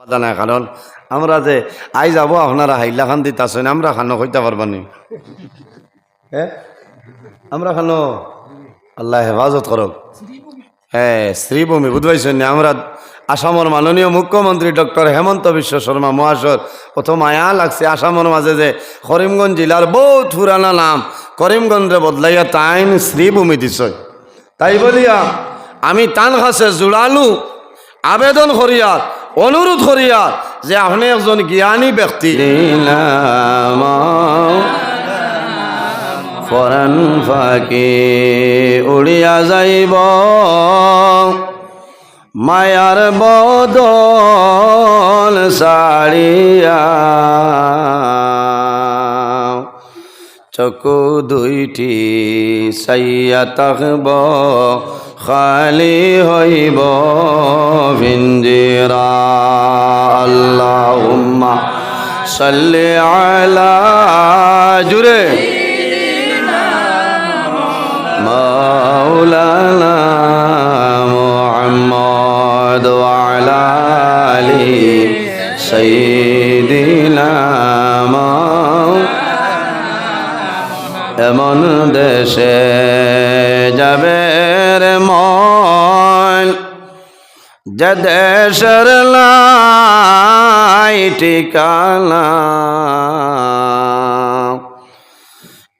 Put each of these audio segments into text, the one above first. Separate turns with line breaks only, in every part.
বাধা কারণ আমরা যে আই যাব, আপনারা হাইলা খান দিতে আসেন আমরা খানো হইতে পারবানি হ্যাঁ আমরা খানো? আল্লাহ হেফাজত করক হ্যাঁ শ্রীভূমি বুঝবাইছেন না? আমরা আসামের মাননীয় মুখ্যমন্ত্রী ডক্টর হেমন্ত বিশ্ব শর্মা মহাশয় প্রথম আয়া লাগছে আসামের মাঝে যে করিমগঞ্জ জেলার বহুত পুরানা নাম করিমগঞ্জে বদলাইয়া তাইন শ্রীভূমি দিছ। তাই বলিয়া, আমি তান কাছে জোড়ালু আবেদন করিয়া অনুরোধ করিয়া যে আপনি একজন জ্ঞানী ব্যক্তি। ফরান ফাঁকে উড়িয়া যাইব। মায়ার বদল সারিয়া। চকু দুইটি সাইয়া তাকব খালি হইব ভিঞ্জিরা আল্লাহুম্মা সাল্লি আলা জুরে মাওলানা মুহাম্মদ ওয়া আলা আলি সাইয়্যিদিনা এমন দেশে যাবে রে মন। যে দেশের লাই ঠিকানা,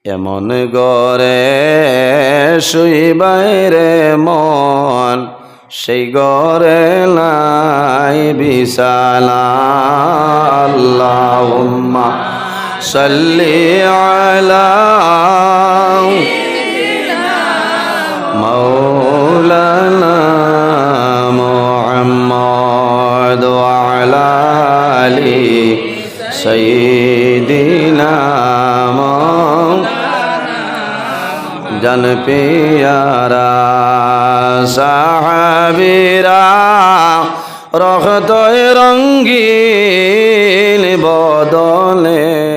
এমন গরে শুইবাই রে মন। সেই গরে লাই বিশালা। আল্লাহুম্মা সাল্লি আলা مولانا محمد وعلى آل سيدنا জান পিয়ারা সাহাবিরা রক্ত রঙ্গিন বদলে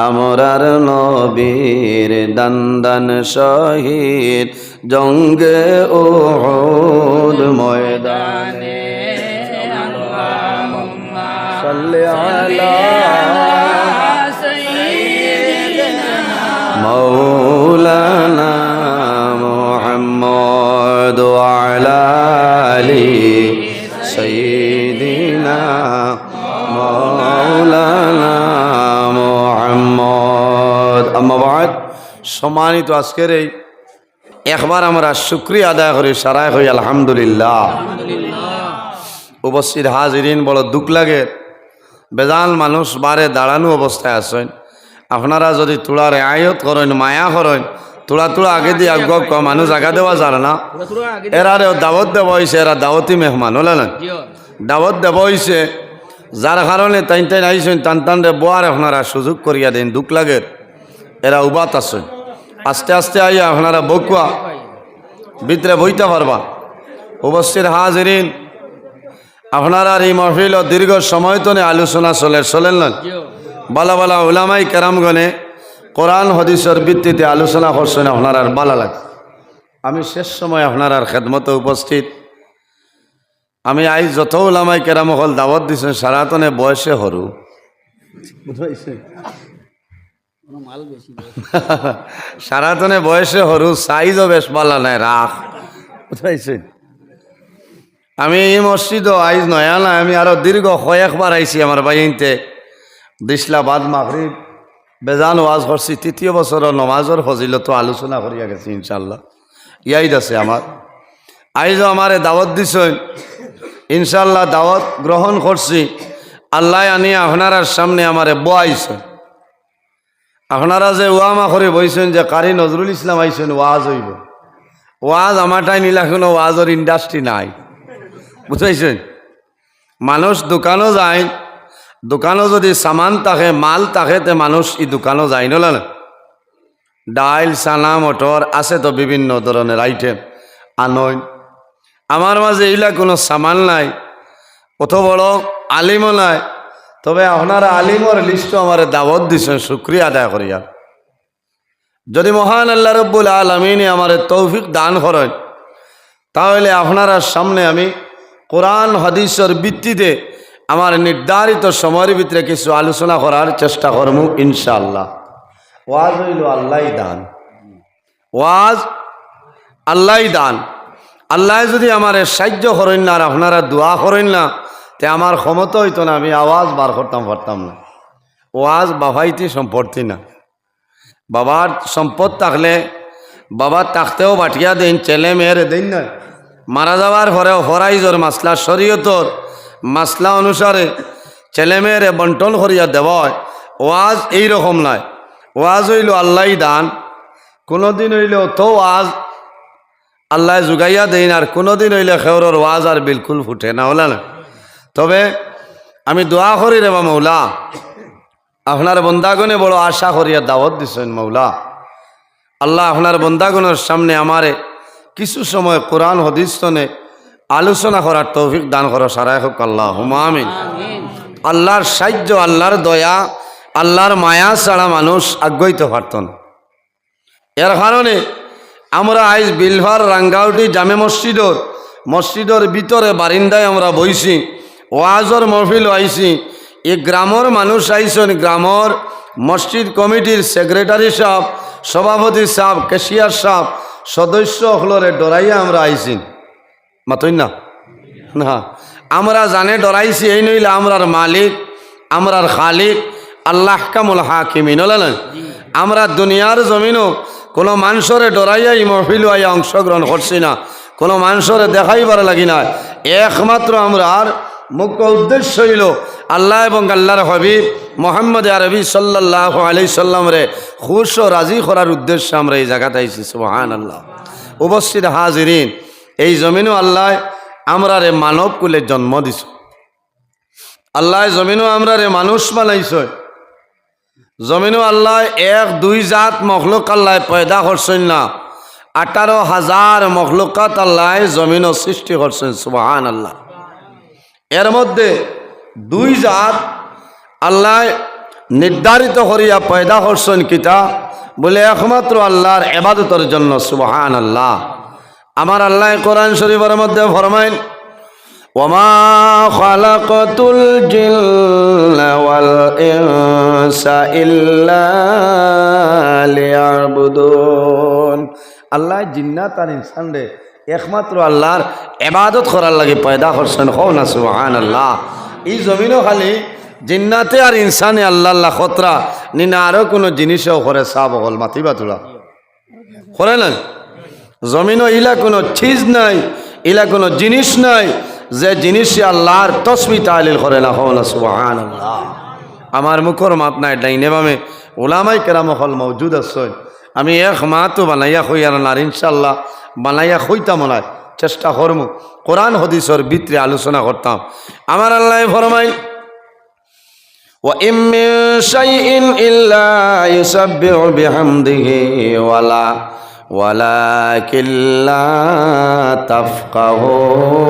আমরার নবীর দান্দান শহীদ জঙ্গে ও সম্মানিত আজকের এই একবার আমরা শুক্রিয়া আদায় করি, সারাই হই আলহামদুলিল্লাহ। উপস্থিত হাজিরিন বড় দুঃখ লাগে। বেজাল মানুষ বারে দাঁড়ানো অবস্থায় আছেন। আপনারা যদি তোলার আয়ত করেন, মায়া করেন, তোলা তোলা আগে দিয়ে আগ মানুষ আগা দেওয়া যার না। এরা দাওয়াত দেওয়া হয়েছে এরা দাওয়াতি মেহমান, হলে না? দাওয়াত দেওয়া হয়েছে যার কারণে তাই তাই আইসেন টান টান রে বোয়ার আপনারা সুযোগ করিয়া দেন, দুঃখ লাগে। এরা উবাত আছেন। আস্তে আস্তে আইয়া আপনারা বকুয়া ভিতরে বইতে পারবা উপস্থিত হাজিরিন আপনারা এই মহফিল দীর্ঘ সময় তো আলোচনা চলে চলেন না? বালা বালা ওলামাই কেরামগণে কোরআন হদিসের ভিত্তিতে আলোচনা করছেন আপনার আর বালা লাগে। আমি শেষ সময় আপনার আর খেদমতে উপস্থিত। আমি আই যত ওলামাই কেরাম হল দাওয়াত দিছেন সারাতনে বয়সে হরু। সারাতনে বয়সে হরু, সাইজও বেশ বালা নাই, রাখ। বুঝাইছে? আমি এই মসজিদও আইজ নয়া না, আমি আরও দীর্ঘ কয়েকবার আইছি আমার বাইনতে। দিসলা বাদ মাগরিব, বেজান ওয়াজ করছি, তৃতীয় বছরের নমাজর ফজিলত আলোচনা করিয়া গেছি ইনশাল্লাহ ইয়াইদ আছে আমার আইজও আমারে দাওয়াত দিছেন ইনশাল্লাহ দাওয়াত গ্রহণ করছি। আল্লাহ আনি আপনার সামনে আমারে বোয়াইছে। আপনারা যে ওয়ামা করে বইছেন যে কারি নজরুল ইসলাম আইছেন, ওয়াজ হইব। ওয়াজ আমারটাই নিলা কোনো ওয়াজের ইন্ডাস্ট্রি নাই। বুঝাইছেন? মানুষ দোকানও যায়, দোকানও যদি সামান থাকে, মাল থাকে, তে মানুষ ই দোকানও যায় না না ডাইল, চানা, মটর আছে তো বিভিন্ন ধরনের আইটেম আনয়। আমার মাঝে এইগুলা কোনো সামান নাই কত বড় আলিমও নাই। তবে আপনারা আলিমর লিস্টও আমার দাওয়াত দিছেন, শুক্রিয়া আদায় করিয়া। যদি মহান আল্লাহ রব্বুল আলমিনে আমার তৌফিক দান করেন, তাহলে আপনারা সামনে আমি কোরআন, হাদিসের ভিত্তিতে আমার নির্ধারিত সময়ের ভিতরে কিছু আলোচনা করার চেষ্টা করব ইনশাআল্লাহ। ওয়াজ হইল আল্লাহ দান। ওয়াজ আল্লাহ দান। আল্লাহ যদি আমার সাহায্য করেন না আর আপনারা দোয়া করেন না তে আমার ক্ষমতা হইতো না, আমি আওয়াজ বার করতাম, পারতাম না। ওয়াজ বাবাইতে সম্পত্তি না। বাবার সম্পদ থাকলে বাবার থাকতেও বাটিয়া দেন, ছেলে মেয়েরে দেন না। মারা যাওয়ার পরেও হরাইজর মাসলা, শরীয়তর মাসলা অনুসারে ছেলে মেয়েরে বন্টন করিয়া দেওয়া হয় ওয়াজ এইরকম নয় ওয়াজ হইল আল্লাহ দান। কোনোদিন হইলে তো ওয়াজ আল্লাহ জুগাইয়া দেন, আর কোনোদিন হইলে খেওরর ওয়াজ আর বিলকুল ফুটে না, হলে না। তবে আমি দোয়া করি রে বা মৌলা। আপনার বন্দাগণে বড় আশা করিয়া দাওয়াত দিছেন মৌলা। আল্লাহ আপনার বন্দাগণের সামনে আমারে কিছু সময় কোরআন হদিস্তনে আলোচনা করার তৌফিক দান করো সারাই হোক আল্লাহ হুমামিন আল্লাহর সাহায্য আল্লাহর দয়া আল্লাহর মায়া ছাড়া মানুষ আগ্রহিত পারত না। এর কারণে আমরা আইজ বিলভার রাঙ্গাউটি জামে মসজিদর মসজিদর ভিতরে বারিন্দায় আমরা বইছি। ওয়াজর মহফিল আইছি। এই গ্রামর মানুষ আইসন গ্রামর মসজিদ কমিটির সেক্রেটারি সাহেব, সভাপতি সাহেব কেশিয়ার সাহেব, সদস্য হলরে ডরাইয়া আমরা আইছি। মাতই না? না। আমরা জানে ডরাইছি, এই নইলে আমরার মালিক, আমরার খালিক, আল্লাহ কামুল হাকিমিন আমরা দুনিয়ার জমিনও কোনো মানুষরে ডরাইয়া এই মহফিল আইয়া অংশগ্রহণ করছি না। কোনো মানুষরে দেখাইবার লাগি না। একমাত্র আমরা আর মুখ্য উদ্দেশ্য হইল আল্লাহ এবং আল্লাহর হবিব মোহাম্মদ আরবি সাল্লাহ আলি সাল্লামরে খুশ ও রাজি করার উদ্দেশ্যে আমরা এই জায়গাতে আইছি সুবহান আল্লাহ উপস্থিত হাজিরিন, এই জমিনও আল্লাহ আমরা রে মানব কুলে জন্ম দিছ। আল্লাহ জমিনও আমরা রে মানুষ বানাইছ। জমিনও আল্লাহ এক, দুই জাত মখলুক আল্লাহ পয়দা করছেন না। আঠারো হাজার মখলুকাত আল্লাহ জমিনও সৃষ্টি করছেন সুবাহান আল্লাহ এর মধ্যে দুই জাত আল্লাহ নির্ধারিত করিয়া পয়দা করছেন কিতা? বলে একমাত্র আল্লাহর এবাদতের জন্য সুবাহান আল্লাহ আমার আল্লাহ কোরআন শরীফের মধ্যে ফরমাইন, ওমা আল্লাহ জিন্নাত আর ইনসান রে একমাত্র আল্লাহর এবাদত করার লাগে পয়দা করছেন। হও না সুবহান আল্লাহ এই জমিনও খালি জিন্নাতে আর ইনসানে আল্লাহ আল্লাহ খতরা। নিনা আরও কোনো জিনিসও করে সাব হল মাতিবা তোলা করে না জমিনও ইলা কোনো চিজ নাই, ইলা কোনো জিনিস নাই, যে জিনিস আল্লাহর তসমি তালিল করে না হল সুবহান আল্লাহ আমার মুখর মাত নাই, ডাইনে বামে। ওলামাই কেরাম হল মৌজুদ আছে আমি এক মাতো বানাইয়া হই আর না ইনশাল্লাহ বানাইয়া হইতাম নয় চেষ্টা করম কোরআন হদিসর ভিতরে আলোচনা করতাম আমার আল্লাহ ফরমাই وإن من شيء إلا يسبح بحمده ولا ولكن لا تفقهون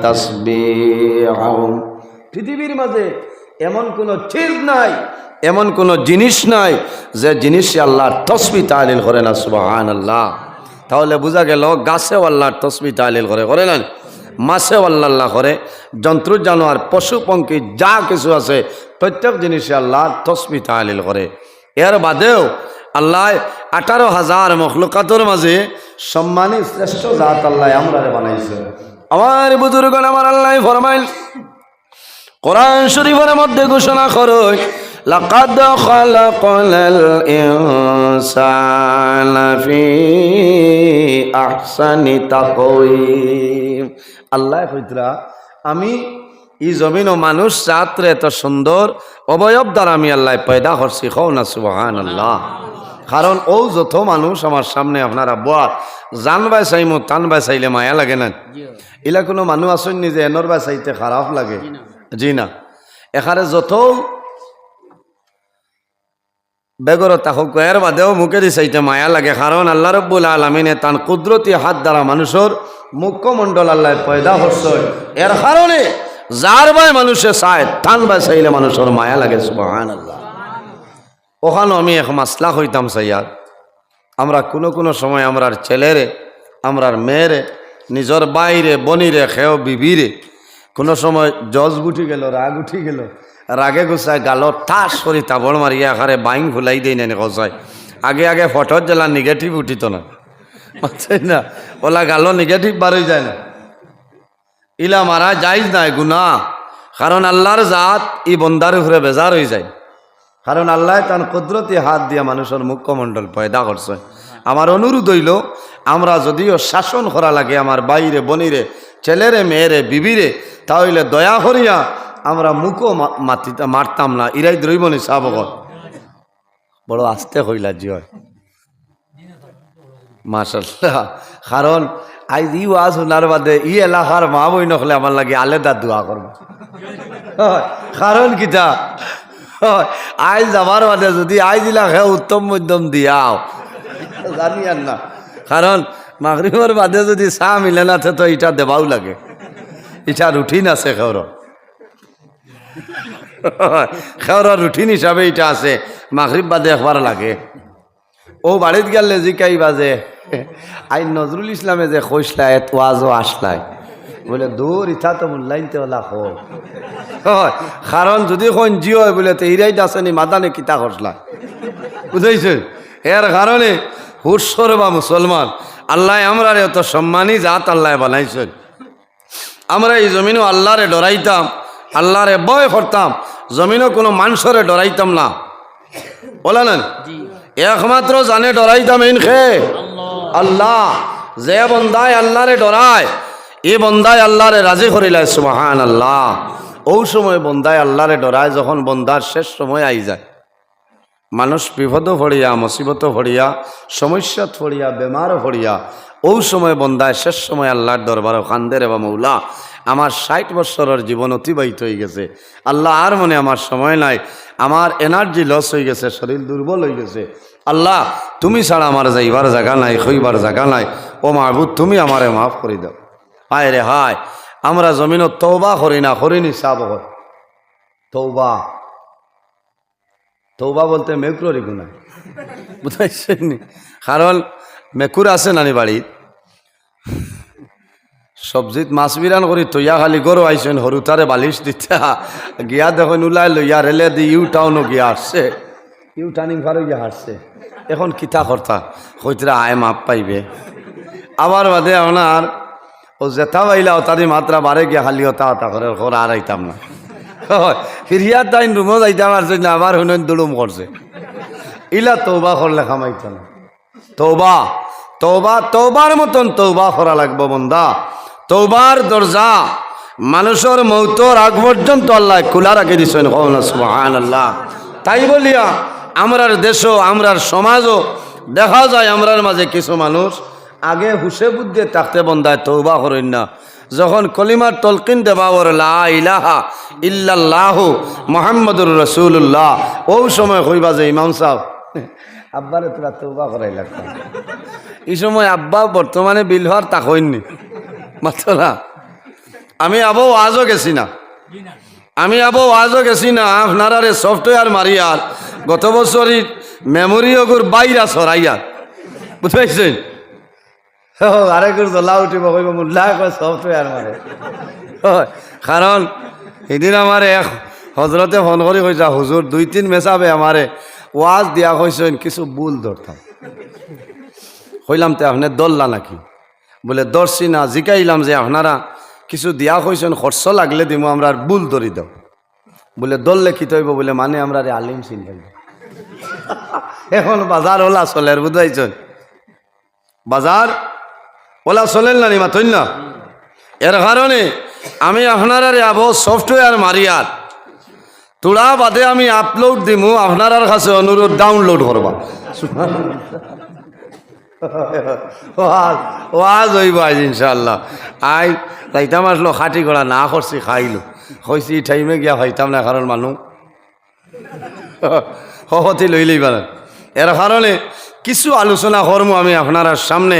تسبيحهم পৃথিবীর মাঝে এমন কোনো চিজ নাই এমন কোনো জিনিস নাই যে জিনিস আল্লাহর তসবি তালিল করে না সুবাহান আল্লাহ তাহলে বোঝা গেল গাছেও আল্লাহর তসবি তালিল করে করে না মাছেও আল্লাহ করে। জন্তু, জানোয়ার, পশু, পঙ্খী, যা কিছু আছে, প্রত্যেক জিনিসে আল্লাহ তসবি তালিল করে। এর বাদেও আল্লাহ আঠারো হাজার মখলুকাতর মাঝে সম্মানী শ্রেষ্ঠ জাত আল্লাহ আমরা বানাইছে। আমার বুজুর্গ আমার আল্লাহ ফরমাইল, কোরআন শরীফের মধ্যে ঘোষণা করো লাকাদ খালাকনাল ইনসানা ফি আহসানি তাকওয়িম আল্লাহ কইতরা আমি এই জমিন ও মানুষ চাত্রে এত সুন্দর অবয়ব দ্বারা আমি আল্লাহ পয়দা করছি কও না সুবহান আল্লাহ কারণ ও যত মানুষ আমার সামনে আপনারা বয়ার জান বাই চাইমো টান বাই চাইলে মায়া লাগে না। এলা কোনো মানুষ আসেন নি যে এনর বাই চাইতে খারাপ লাগে জি না। এখানে যত বেগর তাহক এর বাদেও মুখে দি চাইতে মায়া লাগে। কারণ আল্লাহ রব্বুল আলমিনে তান কুদরতি হাত দ্বারা মানুষের মুখ্যমণ্ডল আল্লাহ পয়দা হচ্ছে এর কারণে যার বাই মানুষে চায় টান বাই চাইলে মানুষের মায়া লাগে সুবাহান আল্লাহ ওখানে আমি এক মাসলা হইতাম সাইয়ার আমরা কোনো কোনো সময় আমরার ছেলেরে, আমরার মেয়েরে, নিজর বাইরে, বনিরে, খেও বিবিরে, কোনো সময় জজ উঠি গেল, রাগ উঠি গেল রাগে গুছায় গালো ঠাস করি তাবড় মারিয়া আকারে বাইং ভুলাই দেই না গজায় আগে আগে ফটোর জেলা নেগেটিভ উঠিত না। বুঝছেন না ওলা গালো নেগেটিভ বারোই যায় না। ইলা মারা যাইজ নাই গুনা কারণ আল্লাহর জাত ই বন্দার উপরে বেজার হয়ে যায়। কারণ আল্লাহ তার কুদরতি হাত দিয়ে মানুষের মুখ্যমণ্ডল পয়দা করছে আমার অনুরোধ হইল, আমরা যদিও শাসন করা লাগে আমার বাইরে বনিরে ছেলেরে মেয়েরে বিবিরে তাহলে দয়া করিয়া আমরা মুখও মাতিতে মারতাম না ইরাই দ্রৈবনি সাবগত। বড় আস্তে হইলা জিয় মাশাল্লাহ। কারণ আইজ ই ওয়াজ শোনার বাদে ই এলাকার মা বই নকলে আমার লাগে আলেদা দোয়া করব। কারণ হয়, আইজ যাবার বাদে যদি আইজ এলাকায় উত্তম মধ্যম দিয়াও। জানি আর না। কারণ মাগরিবর বাদে যদি চাহ মিলে না তো এটা দেবাও লাগে। এটা রুটিন আছে খেওর খেওর রুটিন হিসাবে এটা আছে। মাগরিব বাদে একবার লাগে। ও বাড়িত গেলে জিকাই বাজে? আই নজরুল ইসলামে যে খসলায় ওয়াজও আসলায়। বলে, দূর, ইথা তো মূল্যাইনতে ওলা হয়, কারণ যদি কোন জিও হয়, বলে, তো হিরাইট আসেনি, মাদানে কিতা খসলা বুঝাইছেন এর কারণে হুৎসর বা মুসলমান, আল্লাহ আমরা এত সম্মানী জাত আল্লাহ বানাইছেন। আমরা এই জমিনও আল্লাহরে ডরাইতাম। আল্লাহরে বয় করতাম জমিনও কোনো মানুষরে ডরাইতাম না। বলা না? একমাত্র জানে ডরাইতাম ইন খে আল্লাহ যে বন্দায় আল্লাহরে ডরায় এ বন্দায় আল্লাহরে রাজি করিলায় সুবাহান আল্লাহ ও সময় বন্দায় আল্লাহরে ডরায় যখন বন্দার শেষ সময় আই যায়। মানুষ বিপদ ভরিয়া মুসিবত ভরিয়া সমস্যাত ভরিয়া বেমার ভরিয়া ও সময় বন্দায় শেষ সময় আল্লাহর দরবার খান্দে রে বা মৌলা আমার ষাট বৎসরের জীবন অতিবাহিত হয়ে গেছে। আল্লাহ আর মনে আমার সময় নাই। আমার এনার্জি লস হয়ে গেছে, শরীর দুর্বল হয়ে গেছে। আল্লাহ, তুমি ছাড়া আমার যাইবার জায়গা নাই খইবার জায়গা নাই। ও মাহবুদ তুমি আমারে মাফ করে দাও। হায় রে, হায়, আমরা জমিনও তৌবা করি না করিনি সাব তৌবা তৌবা বলতে মেকুরের গুণা। বুঝাইছেন কারণ মেকুর আছে নানি বাড়িত সবজিত মাছ বিরান করি তৈয়া খালি গরু আইসেন সরু তারে বালিশ দিতে গিয়া দেখুন ওলাই লইয়া রেলে দি ইউ টাউনও গিয়া আসছে। ইউ টার্নিং ফারও গিয়া হাসছে এখন কিতা কর্তা হইতরা আয় মাপ পাইবে। আবার বাদে আপনার ও জেঠা বাইলা তারি মাত্রা বারে গিয়া খালি হতা হতা করে ওর আর আইতাম না। ফিরিয়ার তাই রুমও যাইতাম আর না আবার শুনেন দুলুম করছে ইলা তৌবা করলে খামাইত না তৌবা তৌবা তৌবার মতন তৌবা করা লাগবো বন্দা। তৌবার দরজা মানুষের মৌতর আগ পর্যন্ত আল্লাহ খোলা রাখি দিছেন সুহান আল্লাহ তাই বলিয়া আমরার দেশও আমরার সমাজও দেখা যায় আমরার মাঝে কিছু মানুষ আগে হুসে বুদ্ধে থাকতে বন্ধায় তৌবা করেন না। যখন কলিমার তলকিন দেবাওর ইলাহা ইল্লাল্লাহ মোহাম্মদুর রসুল্লাহ ও সময় কইবা যে ইমাম সাহ আব্বারে তোরা তৌবা করাই লাগতাম এই সময় আব্বা বর্তমানে বিল হওয়ার তা হইনি মাত্র না আমি আবো আজও গেছি না। আমি আবো আজও গেছি না আপনারারে সফটওয়্যার মারিয়ার গত বছরই মেমোরি ওগুর বাইরা সরাইয়া বুঝতে পারছেন আরেকের জ্বলা উঠিব কইব মুল্লা কয় সফটওয়্যার মারে। কারণ সেদিন আমার এক হজরতে ফোন কৰি কৈছা হুজুর দুই তিন মেচাবে আমারে ওয়াজ দিয়া কৈছেন কিছু বুল ধরতাম কইলাম তে আপনার দললা নাকি? বলে, দর্শি না, জিকাইলাম যে আপনারা কিছু দিয়া কইছেন, খরচ লাগলে দিমু, আমরা আর বুল ধরি দাও। বলে, দললে কি তৈব? বলে মানে আমরা রে আলিম চিন্তা এখন বাজার ওলা চলের, বুঝাইছেন? বাজার ওলা চলেন না নিমা তৈন এর কারণে আমি আপনারা আব সফটওয়্যার মারিয়ার তোরা বাদে আমি আপলোড দিমু আপনার কাছে অনুরোধ ডাউনলোড করবা। ওয়াজ ওয়াজ হইব আজ ইনশাল্লাহ আই, যাইতাম আসলো, খাটি করা না করছি, খাইলো। হয়েছি টাইমে গিয়া হইতাম না কারণ মানুষ সহতি লই লইবা না। এর কারণে কিছু আলোচনা করম আমি আপনার সামনে।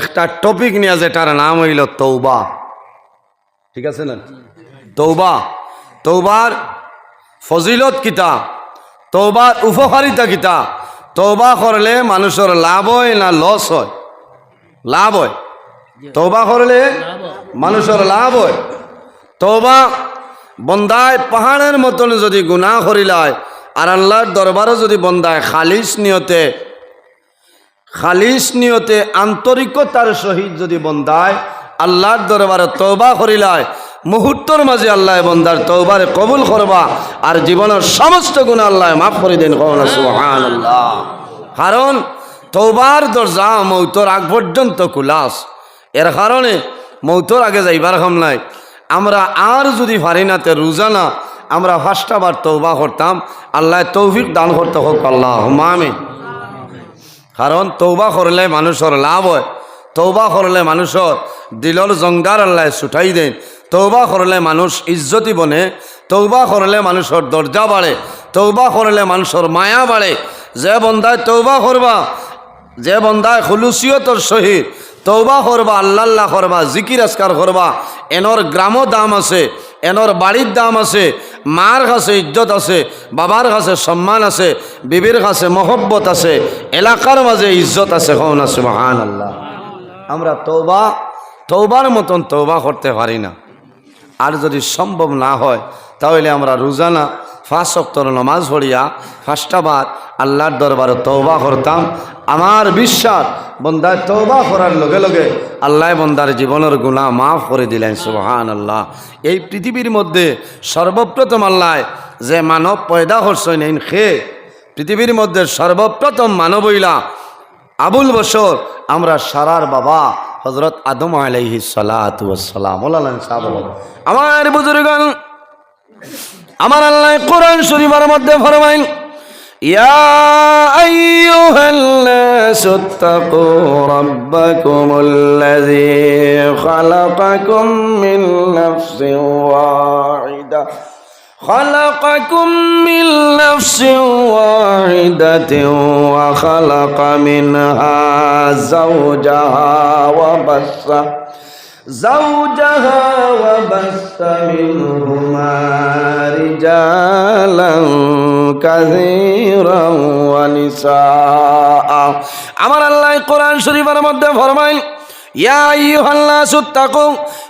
একটা টপিক নিয়ে যেটার নাম হইল তৌবা ঠিক আছে না? তৌবা তৌবার ফজিলত কিতা তৌবার উপকারিতা কিতা তৌবা করলে মানুষের লাভ হয় না লস হয়? লাভ হয়। তৌবা করলে মানুষের লাভ হয়। তৌবা বন্দায় পাহাড়ের মতন যদি গুণা করিলায় আর আল্লাহর দরবারও যদি বন্দায় খালিস নিয়তে খালিস নিয়তে আন্তরিকতার সহিত যদি বন্দায় আল্লাহর দরবারে তৌবা করিলায় মুহূর্তর মাঝে আল্লাহ বন্দার তৌবারে কবুল করবা আর জীবনের সমস্ত গুণ আল্লাহ মাফ করে দিন সুবহানাল্লাহ। কারণ তৌবার দরজা মৌতর আগ পর্যন্ত কুলাস এর কারণে মৌতর আগে যাইবার হম নাই। আমরা আর যদি পারি না তে রোজানা আমরা ফার্স্টাবার তৌবা করতাম। আল্লাহ তৌফিক দান করতে হোক আল্লাহ মামে কারণ তৌবা করলে মানুষের লাভ হয়। তৌবা করলে মানুষের দিলর জঙ্গার আল্লাহ ছুটাই দেন। তৌবা করলে মানুষ ইজ্জতি বনে তৌবা করলে মানুষের দরজা বাড়ে তৌবা করলে মানুষের মায়া বাড়ে। যে বন্ধায় তৌবা করবা, যে বন্দায় খুলুসিয়তর সহিত তৌবা করবা, আল্লাহ করবা, জিকির আসকার করবা, এনর গ্রামও দাম আছে, এনর বাড়ির দাম আছে, মার কাছে ইজ্জত আছে, বাবার কাছে সম্মান আছে, বিবির কাছে মহব্বত আছে, এলাকার মাঝে ইজ্জত আছে কখন আছে মহান আল্লাহ আমরা তৌবা তৌবার মতন তৌবা করতে পারি না। আর যদি সম্ভব না হয়, তাহলে আমরা রোজানা ফাঁস সপ্তর নমাজ পড়িয়া ফার্স্টাবার আল্লাহর দরবারে তৌবা করতাম। আমার বিশ্বাস, বন্দায় তৌবা করার লগে লগে আল্লাহ বন্দার জীবনের গুণা মাফ করে দিলেন সুবহান আল্লাহ এই পৃথিবীর মধ্যে সর্বপ্রথম আল্লাহ যে মানব পয়দা করছেন এই খে, পৃথিবীর মধ্যে সর্বপ্রথম মানবইলা আবুল বসর আমরা সারার বাবা। হজরত আদম আলাইহি সালাম আমার বুজুর্গন আমার আল্লাহ কোরআন শরীফের মধ্যে ফরমাইন يا أيها الناس اتقوا ربكم الذي خلقكم من نفس واحدة خلقكم من نفس واحدة وخلق منها زوجها وبث زوجها وبث منهما رجالا كثيرا ونساء আমার আল্লাহ কোরআন শরীফের মধ্যে ফরমাইল ইয়া আইয়ুহাল্লাহ সুত্তাকু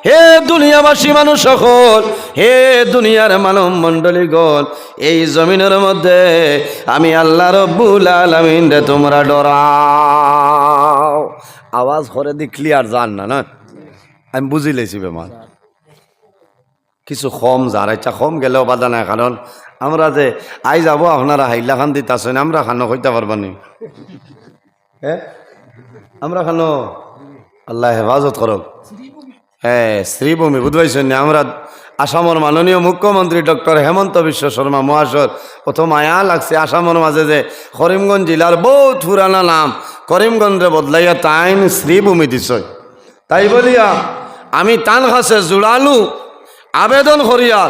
হে দুনিয়াবাসী মানুষ সকল, হে দুনিয়ার মানব মণ্ডলী গল এই জমিনের মধ্যে আমি আল্লাহ রব্বুল আলামিন রে তোমরা ডরাও। আওয়াজ করে দি ক্লিয়ার জান না না? আমি বুঝি লেছি বেমার কিছু কম যার ইচ্ছা কম গেলেও বাধা নাই, কারণ আমরা যে আই যাব, আপনারা হাইলা খান দিতেছেন আমরা খানো হইতে পারবানি হ্যাঁ আমরা খানো আল্লাহ হেফাজত করক। হ্যাঁ শ্রীভূমি বুঝবাইছেন না আমরা আসামের মাননীয় মুখ্যমন্ত্রী ডক্টর হেমন্ত বিশ্ব শর্মা মহাশয় প্রথম আয়া লাগছে আসামের মাঝে যে করিমগঞ্জ জেলার বহুত পুরানা নাম করিমগঞ্জে বদলাইয়া তাইন শ্রীভূমি দিছ। তাই বলিয়া আমি তান কাছে জোড়ালু, আবেদন করিয়া,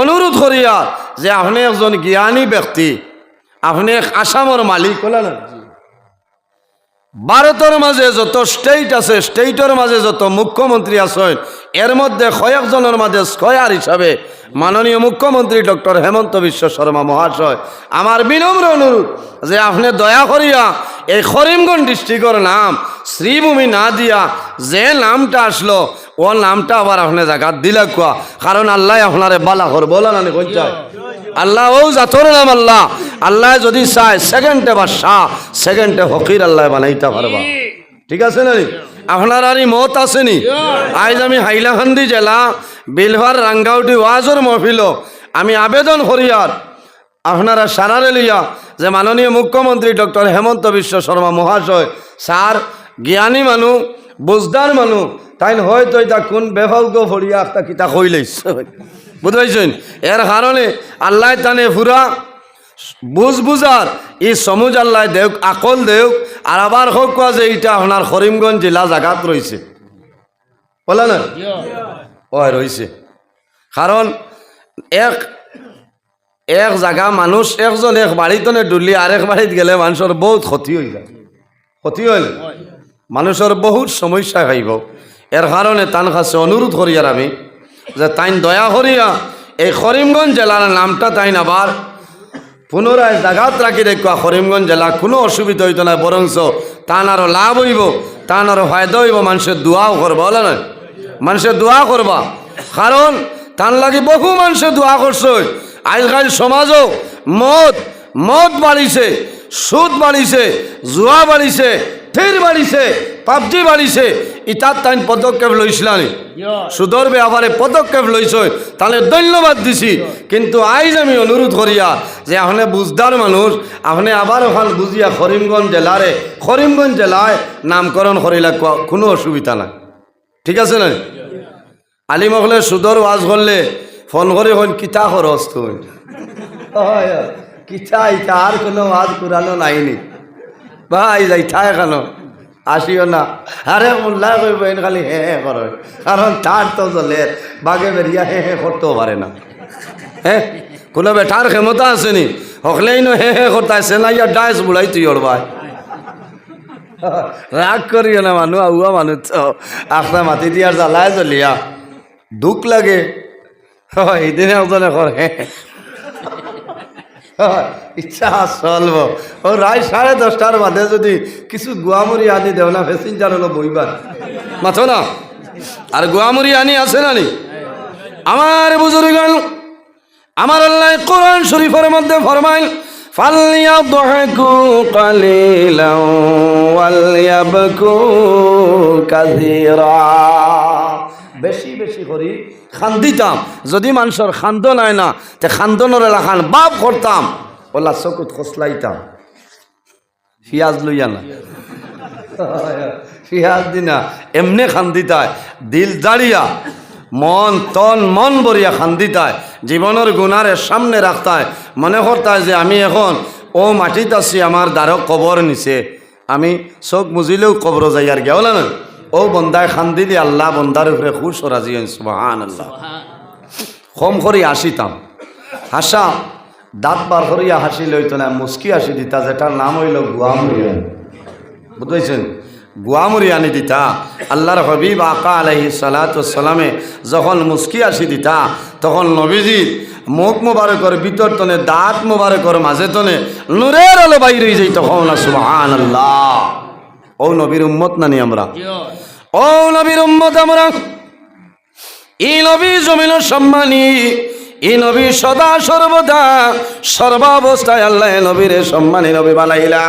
অনুরোধ করিয়া যে আপনি একজন জ্ঞানী ব্যক্তি, আপনি এক আসামের মালিক। হলেন ভারতের মাঝে যত স্টেট আছে স্টেটের মাঝে যত মুখ্যমন্ত্রী আছেন এর মধ্যে কয়েকজনের মাঝে স্কয়ার হিসাবে মাননীয় মুখ্যমন্ত্রী ডক্টর হেমন্ত বিশ্ব শর্মা মহাশয়। আমার বিনম্র অনুরোধ যে আপনি দয়া করিয়া এই করিমগঞ্জ ডিস্ট্রিক্টের নাম, শ্রীভূমি না দিয়া যে নামটা আসলো, ও নামটা আবার আপনি জায়গা দিলা কোয়া? কারণ আল্লাহ আপনারে বালা কর বলা না চায় আল্লাহ, ও জাতর নাম আল্লাহ। আল্লাহ যদি চায় সেকেন্ডে বা শাহ সেকেন্ডে ফকির আল্লাহ বানাইতে পারবা। ঠিক আছে না আপনার আর মত আসেনি আজ আমি হাইলাকান্দি জেলা, বিলভার রাঙ্গাউটি ওয়াজর মহফিল, আমি আবেদন করিয়ার আপনারা সারারে লিয়া যে মাননীয় মুখ্যমন্ত্রী ডক্টর হেমন্ত বিশ্ব শর্মা মহাশয়, স্যার, জ্ঞানী মানুষ বুজদার মানুষ তাই হয়তো এটা কোন বেভাগ্য ভরিয়া একটা কিতা কইলেইছ বুঝাইছেন? এর কারণে আল্লাহ তানে ফুরা বুঝ বুঝার, এই সমুজ আল্লাহ দেওক আকল দেওক আর আবার হোক কোয়া যে এইটা আপনার করিমগঞ্জ জেলা জাগাত রয়েছে বলে না? ওই রয়েছে কারণ এক এক জায়গা মানুষ, একজন এক বাড়িতনে ডুলি আর এক বাড়িত গেলে মানুষের বহুত ক্ষতি হয়ে যায়। ক্ষতি হইল মানুষের বহুত সমস্যা খাইব এর কারণে তান কাছে অনুরোধ করিয়ার আমি যে তাইন দয়া করিয়া এই করিমগঞ্জ জেলার নামটা তাইন আবার পুনরায় জাগাত রাখি দেখবা করিমগঞ্জ জেলা কোনো অসুবিধা হইতো না বরংস তান আরও লাভ হইব, তান আর ফায়দা হইব, মানুষের দোয়াও করবা বলে না? মানুষের দোয়া করবা। কারণ তার লাগে বহু মানুষের দোয়া করছে। আজকাল সমাজও মদ মদ বাড়িছে, সুদ বাড়িছে, জুয়া বাড়িছে ফের বাড়িছে পাবজি বাড়িছে ইতার তাইন পদক্ষেপ লইছিলানি সুদর ব্যাপারে পদক্ষেপ লইছ তাহলে ধন্যবাদ দিছি। কিন্তু আইজ আমি অনুরোধ করিয়া যে আপনি বুঝদার মানুষ আপনি আবার ওখান বুঝিয়া করিমগঞ্জ জেলারে করিমগঞ্জ জেলায় নামকরণ করিলা ক- কোনো অসুবিধা নাই। ঠিক আছে না আলিমহলে সুদর ওয়াজ করলে ফোন করে হন কিতা খরচ তুই? কিতা ইতা আর কোনো ওয়াজ কুরানো নাইনি ভাই যাই ঠায় কেন আসিও না। আরে মোল্লা করব খালি, হে হে করো কারণ তার তো জলে বাগে বেরিয়া, হে হে, করতেও পারে না। হ্যাঁ কোনো বেটার ক্ষমতা আসেনি হকলেই নো, হে হে না ইয়া ডাইস বুড়াই তুই ভাই। রাগ করিও না মানুষ আউয়া মানুষ তো। আপনার মাটি দিয়ার জ্বালায় চলিয়া দুঃখ লাগে। এদিনে ওজনে করে ইচ্ছা চলব ও রায় সাড়ে দশটার বাদে যদি কিছু গুয়ামুড়ি আনি দেও না প্যাসেঞ্জার হলো বইবার মাথো না আর গুয়ামুড়ি আনি আছে না নি আমার বুজুর্গন আমার আল্লাহ কোরআন শরীফের মধ্যে ফরমাইল فَلْيَضْحَكُوا قَلِيلًا وَلْيَبْكُوا كَثِيرًا বেশি বেশি করি খান্দিতাম। যদি মানুষের খান্দ নাই না, তে খান্দনের এলাকান বাপ করতাম ওলা চকুত খসলাইতাম পিঁয়াজ লইয়া না পিঁয়াজ দিনা এমনি খান্দিতায় দিল দাঁড়িয়া মন তন মন বরিয়া খান্দিতায় জীবনের গুণারে সামনে রাখতায় মনে করতায় যে আমি এখন ও মাটিত আছি আমার দ্বারো কবর নিছে আমি চোখ মুজিলেও কবর যাই আর গেল না ও বন্দায় খান্দিলি আল্লাহ বন্দার উপরে খুশ রাজি সুবাহান আল্লাহ কম করি আসিতাম হাসা, দাঁত বার করিয়া হাসি লইত না, মুস্কি হাসি দিতা, যেটার নাম হইল গুয়ামুরিয়া বুঝতেছেন গুয়ামুরি আনি দিতা। আল্লাহর হবিব আকা আলহি সালাতামে যখন মুস্কি আসি দিতা, তখন নবীজি মুখ মোবারকর ভিতর তনে, দাঁত মোবারকর মাঝে তনে, নূরের আলো বাইরে যাই তখন না আল্লাহ ও নবীর উম্মত নানি আমরা। ও। নবীর উম্মত আমরা। এই নবী জমিন সম্মানী। ই নবী সদা সর্বদা সর্বাবস্থায় আল্লাহ নবীর সম্মানী নবী বানাইলা।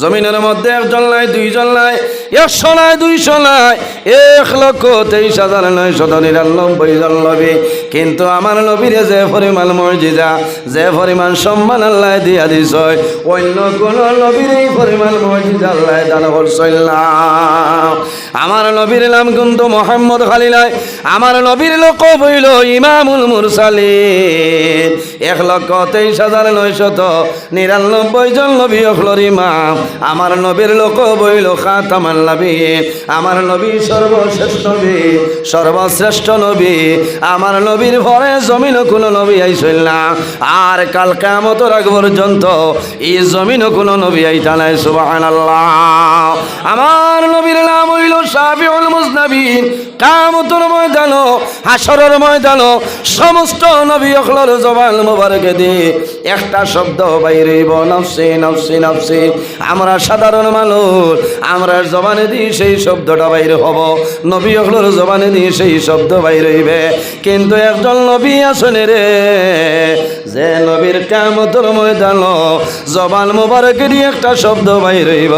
জমিনের মধ্যে একজন নাই, দুইজন নাই, একশো নাই, দুইশো নাই, এক লক্ষ তেইশ হাজার নয় শত নিরানব্বই জন নবী। কিন্তু আমার নবীরে যে পরিমাণ মর্যাদা যে পরিমাণ সম্মান আল্লাহ দিয়া দিছ অন্য কোন নবীর এই পরিমাণ মর্যাদা আল্লাহ দান আমার নবীর নাম কিন্তু মোহাম্মদ খালি নাই আমার নবীর লোক বইল ইমামুল মুরসালিন। এক লক্ষ তেইশ হাজার নয়শত নিরানব্বই জন নবী অখলর ইমাম আমার নবীর লোক বইল খাতামান নবী। আমার নবী সর্বশ্রেষ্ঠ নবী সর্বশ্রেষ্ঠ নবী। আমার নবীর ভরে জমিন কোনো নবী আইসইল না। আর কাল কামত রাগ পর্যন্ত এই জমিন কোনো নবী আইতা নাই, সুবহানাল্লাহ। আমার নবীর নাম হইল সাবিউল মুজনাবিন। কামতর ময়দান হাসরের ময়দান সমস্ত নবী অখলর জবান মোবারকে দি। একটা শব্দ বাইরেব নফসি নফসি নফসি। আমরা সাধারণ মানুষ, আমরা জবানে দিই সেই শব্দটা বাইরে হব। নবী অখলর জবানে দিই সেই শব্দ বাইরে হইবে। কিন্তু একজন নবী আসনে রে, যে নবীর কামতর ময়দান জবান মোবারকে দিয়ে একটা শব্দ বাইরে হইব।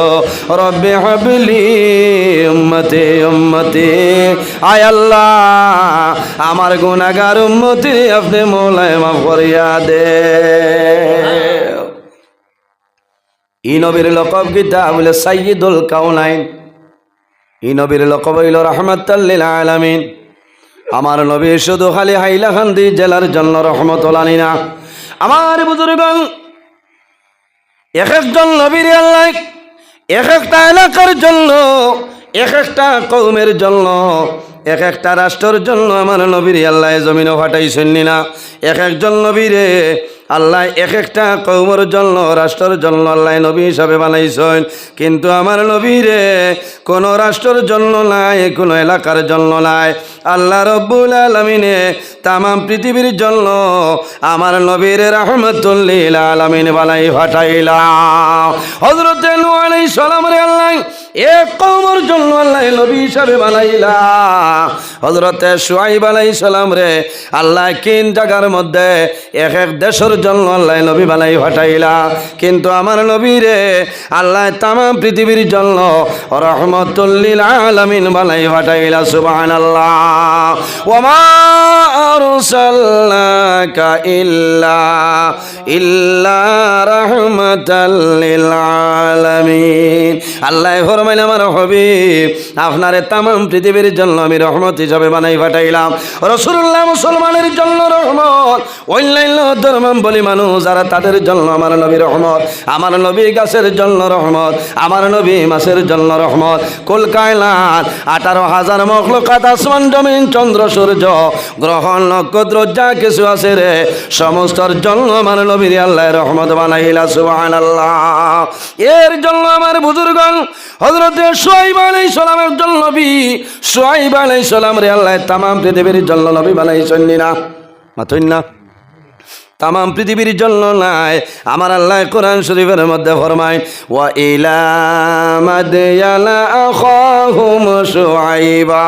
রব্বে হাবিলি উম্মতে উম্মতে। আয় আল্লাহ। আমার গুনাগার উম্মতি আপনি মোলায় মাফ করিয়া দে ই নবীর লকব গীতা বলে সাইয়দুল কাউনাইন ই নবীর লকব হইল রহমতাল্লিল আলামিন। আমার নবী শুধু খালি হাইলাকান্দি জেলার জন্য রহমতুল্লানি না আমার বুজুর্গণ এক একজন নবীর আল্লাহ এক একটা এলাকার জন্য এক একটা কৌমের জন্য এক একটা রাষ্ট্রের জন্য আমার নবীর আল্লাহ জমিনও ফাটাইছেন না? এক একজন নবীরে আল্লাহ এক একটা কৌমর জন্য, রাষ্ট্রের জন্য আল্লাহ নবী হিসাবে বানাইছেন। কিন্তু আমার নবীরে কোনো রাষ্ট্রের জন্য নাই, কোনো এলাকার জন্য নাই। আল্লাহ রব্বুল আলমিনে তামাম পৃথিবীর জন্য আমার নবীর রহমতুল্লিল আলমিন বানাই ফাটাইলা হজরত আলাই সালাম রে আল্লাহ, এক কৌমর জন্য আল্লাহ নবী হিসাবে বানাইলা হজরতে সুয়াইব আলাই সালাম রে, আল্লাহ কিন জায়গার মধ্যে এক এক দেশের জন্য আল্লাহ নবী বানাই হটাইলা। কিন্তু আমার নবী রে আল্লাহ তাম পৃথিবীর জন্য রহমতুল্লিল আলমিন বানাই হটাইলা সুবাহান আল্লাহ ওমা ইল্লা ইল্লা রহমাতাল্লিল আলামিন আল্লাহ ফরমাইল আমার হবিব, আপনারে তামাম পৃথিবীর জন্য আমি রহমত হিসাবে বানাই, পাঠাইলাম। রসুল্লাহ মুসলমানের জন্য রহমত, অন্যান্য ধর্মাবলী মানুষ যারা তাদের জন্য আমার নবী রহমত, আমার নবী গাছের জন্য রহমত, আমার নবী মাসের জন্য রহমত। কলকায়লাত আঠারো হাজার মখলকাত আসমান, জমিন, চন্দ্র, সূর্য, গ্রহ, নক্ষত্র, যা কিছু আছে রে, সমস্তর জন্য আমার নবীর আল্লাহ রহমত বানাইলা সুবাহ আল্লাহ এর জন্য আমার বুজুর্গন হজরত সোয়াইব আলাই সালামের জন্য নবী সোয়াইব আলাই সালাম রে আল্লাহ, তামাম পৃথিবীর জন্য নবী বানাইছেন না? মাথুন না? তাম পৃথিবীর জন্য নাই। আমার আল্লাহ কোরআন শরীফের মধ্যে আখাহুম শুআইবা।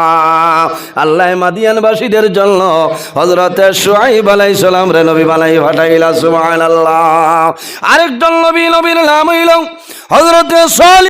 আল্লাহ মাদিয়ানবাসীদের জন্য হযরতে শুআইব আলাইহিস সালাম রে নবী বানাই পাঠাইলা, সুবহানাল্লাহ। আরেকজন নবী, নবীর নাম হইল হযরতে সালি